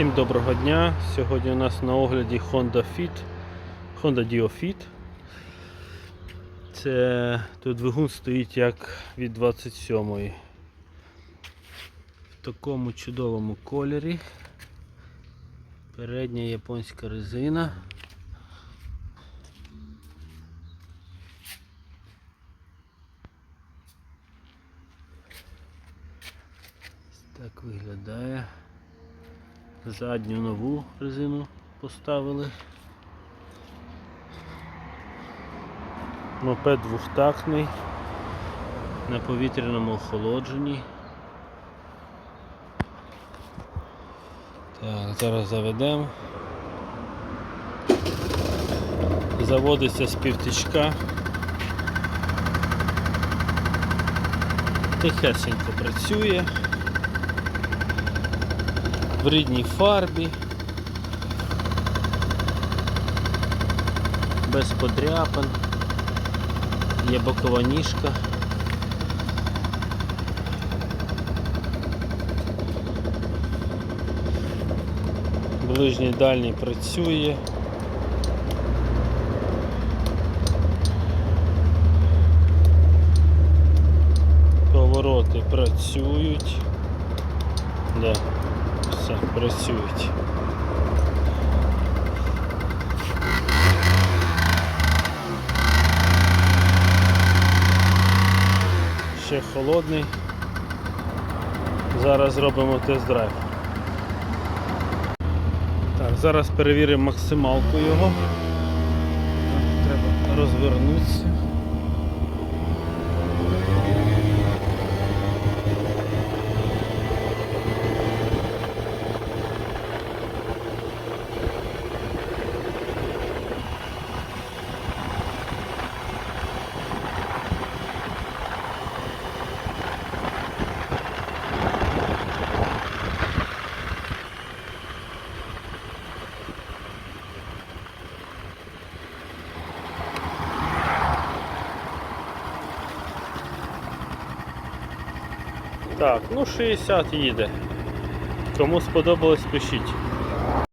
Всім доброго дня. Сьогодні у нас на огляді Honda Fit, Honda Dio Fit. Це тут двигун стоїть як від 27-ї. В такому чудовому кольорі. Передня японська резина. Так виглядає. Задню нову резину поставили. Мопед двохтактний на повітряному охолодженні. Так, зараз заведемо. Заводиться з півтичка. Тихесенько працює в рідній фарбі, без подряпин, є бокова ніжка. Ближній дальній працює. Повороти працюють. Да. Все, працюють. Ще холодний. Зараз зробимо тест-драйв. Так, зараз перевіримо максималку його. Треба розвернутися. Так, ну 60 їде. Кому сподобалось, пишіть.